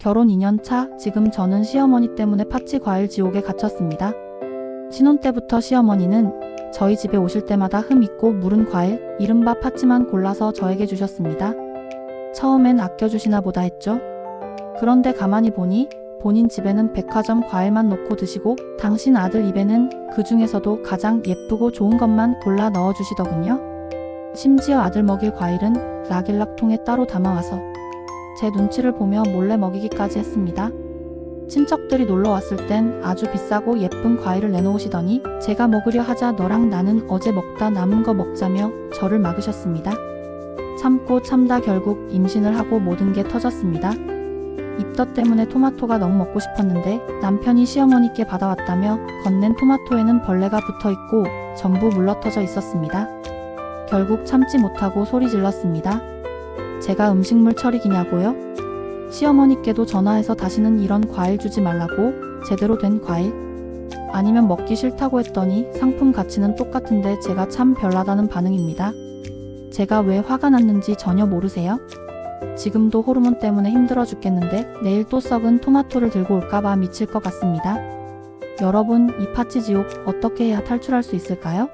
결혼 2년 차, 지금 저는 시어머니 때문에 파치 과일 지옥에 갇혔습니다. 신혼 때부터 시어머니는 저희 집에 오실 때마다 흠 있고 무른 과일, 이른바 파치만 골라서 저에게 주셨습니다. 처음엔 아껴주시나 보다 했죠. 그런데 가만히 보니 본인 집에는 백화점 과일만 놓고 드시고 당신 아들 입에는 그 중에서도 가장 예쁘고 좋은 것만 골라 넣어주시더군요. 심지어 아들 먹일 과일은 락일락 통에 따로 담아와서 제 눈치를 보며 몰래 먹이기까지 했습니다. 친척들이 놀러 왔을 땐 아주 비싸고 예쁜 과일을 내놓으시더니 제가 먹으려 하자 너랑 나는 어제 먹다 남은 거 먹자며 저를 막으셨습니다. 참고 참다 결국 임신을 하고 모든 게 터졌습니다. 입덧 때문에 토마토가 너무 먹고 싶었는데 남편이 시어머니께 받아왔다며 건넨 토마토에는 벌레가 붙어 있고 전부 물러터져 있었습니다. 결국 참지 못하고 소리 질렀습니다. 제가 음식물 처리기냐고요? 시어머니께도 전화해서 다시는 이런 과일 주지 말라고 제대로 된 과일? 아니면 먹기 싫다고 했더니 상품 가치는 똑같은데 제가 참 별나다는 반응입니다. 제가 왜 화가 났는지 전혀 모르세요? 지금도 호르몬 때문에 힘들어 죽겠는데 내일 또 썩은 토마토를 들고 올까봐 미칠 것 같습니다. 여러분, 이 파치 지옥 어떻게 해야 탈출할 수 있을까요?